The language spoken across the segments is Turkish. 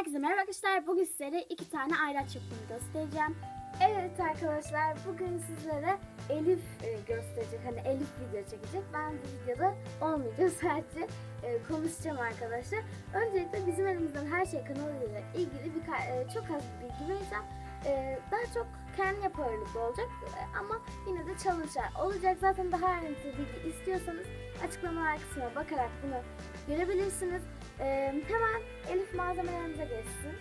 Herkese merhaba arkadaşlar. Bugün sizlere iki tane ayraç yapımını göstereceğim. Evet arkadaşlar bugün sizlere Elif e, gösterecek. Hani Elif video çekecek. Ben bu videoda olmayacağım. Sadece e, konuşacağım arkadaşlar. Öncelikle bizim elimizden her şey kanalıyla ilgili bir çok az bir bilgi vereceğim. E, daha çok kendi yapı ağırlıklı olacak E, ama yine de challenge'lar olacak. Zaten daha ayrıntılı bilgi istiyorsanız açıklamalar kısmına bakarak bunu görebilirsiniz. Ee, hemen Elif malzemelerimize geçsin.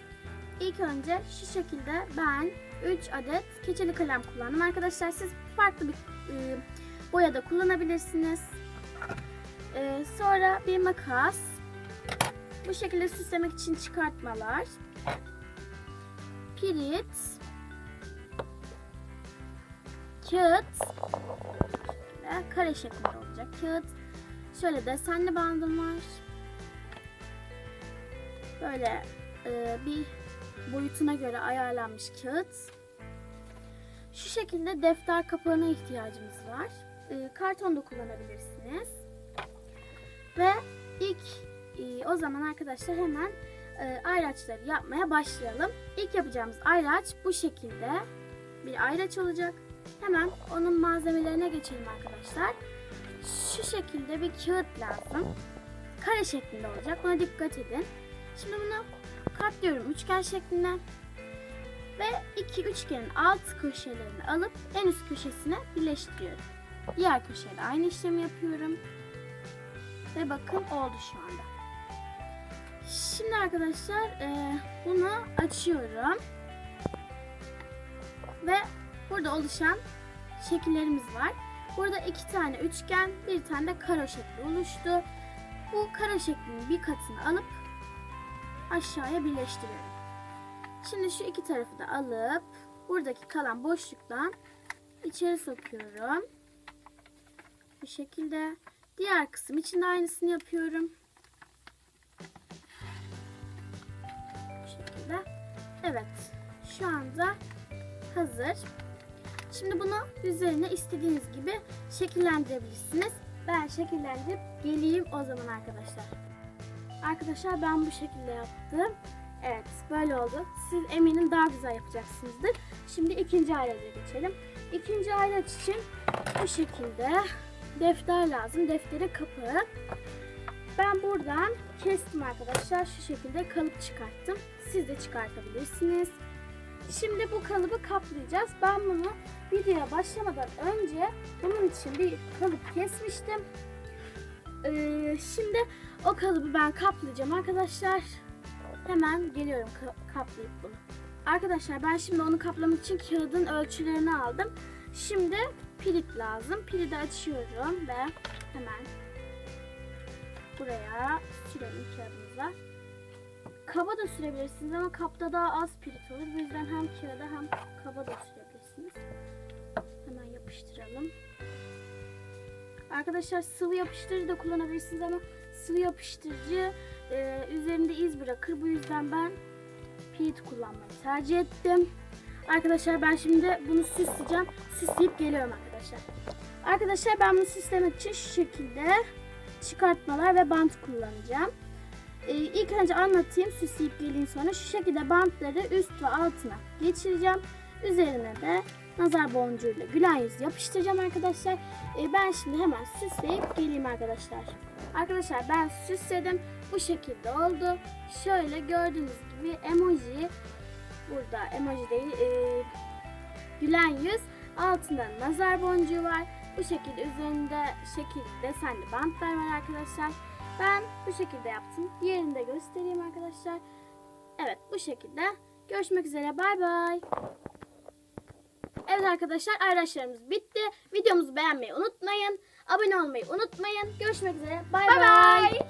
İlk önce şu şekilde ben 3 adet keçeli kalem kullandım. Arkadaşlar siz farklı bir e, boya da kullanabilirsiniz. Ee, sonra bir makas. Bu şekilde süslemek için çıkartmalar. Pirit. Kağıt. Şöyle kare şeklinde olacak kağıt. Şöyle desenli bandım var böyle e, bir boyutuna göre ayarlanmış kağıt. Şu şekilde defter kapağına ihtiyacımız var. E, karton da kullanabilirsiniz. Ve ilk e, o zaman arkadaşlar hemen e, ayraçları yapmaya başlayalım. İlk yapacağımız ayraç bu şekilde bir ayraç olacak. Hemen onun malzemelerine geçelim arkadaşlar. Şu şekilde bir kağıt lazım. Kare şeklinde olacak. Buna dikkat edin. Şimdi bunu katlıyorum üçgen şeklinde. Ve iki üçgenin alt köşelerini alıp en üst köşesine birleştiriyorum. Diğer köşeye de aynı işlemi yapıyorum. Ve bakın oldu şu anda. Şimdi arkadaşlar e, bunu açıyorum. Ve burada oluşan şekillerimiz var. Burada iki tane üçgen, bir tane de karo şekli oluştu. Bu karo şeklinin bir katını alıp aşağıya birleştiriyorum. Şimdi şu iki tarafı da alıp buradaki kalan boşluktan içeri sokuyorum. Bu şekilde. Diğer kısım için de aynısını yapıyorum. Bu şekilde. Evet. Şu anda hazır. Şimdi bunu üzerine istediğiniz gibi şekillendirebilirsiniz. Ben şekillendirip geleyim o zaman arkadaşlar. Arkadaşlar ben bu şekilde yaptım. Evet böyle oldu. Siz eminim daha güzel yapacaksınızdır. Şimdi ikinci ayraca geçelim. İkinci ayraç için bu şekilde defter lazım. Deftere kapağı. Ben buradan kestim arkadaşlar. Şu şekilde kalıp çıkarttım. Siz de çıkartabilirsiniz. Şimdi bu kalıbı kaplayacağız. Ben bunu videoya başlamadan önce bunun için bir kalıp kesmiştim. Ee, şimdi o kalıbı ben kaplayacağım arkadaşlar. Hemen geliyorum ka- kaplayıp bunu. Arkadaşlar ben şimdi onu kaplamak için kağıdın ölçülerini aldım. Şimdi pirit lazım. Piridi açıyorum ve hemen buraya sürelim kağıdımıza. Kaba da sürebilirsiniz ama kapta daha az pirit olur. Bu yüzden hem kağıda hem kaba da sürebilirsiniz. Hemen yapıştıralım. Arkadaşlar sıvı yapıştırıcı da kullanabilirsiniz ama sıvı yapıştırıcı e, üzerinde iz bırakır. Bu yüzden ben pirit kullanmayı tercih ettim. Arkadaşlar ben şimdi bunu süsleyeceğim. Süsleyip geliyorum arkadaşlar. Arkadaşlar ben bunu süslemek için şu şekilde çıkartmalar ve bant kullanacağım. Ee, ilk önce anlatayım süsleyip geleyim sonra. Şu şekilde bantları üst ve altına geçireceğim. Üzerine de nazar boncuğuyla gülen yüz yapıştıracağım arkadaşlar. Ee, ben şimdi hemen süsleyip geleyim arkadaşlar. Arkadaşlar ben süsledim. Bu şekilde oldu. Şöyle gördüğünüz gibi emoji burada emoji değil e, gülen yüz altında nazar boncuğu var. Bu şekilde üzerinde şekil desenli bantlar var arkadaşlar. Ben bu şekilde yaptım. Diğerini de göstereyim arkadaşlar. Evet bu şekilde. Görüşmek üzere. Bay bay. Evet arkadaşlar ayraçlarımız bitti. Videomuzu beğenmeyi unutmayın. Abone olmayı unutmayın. Görüşmek üzere. Bay bay.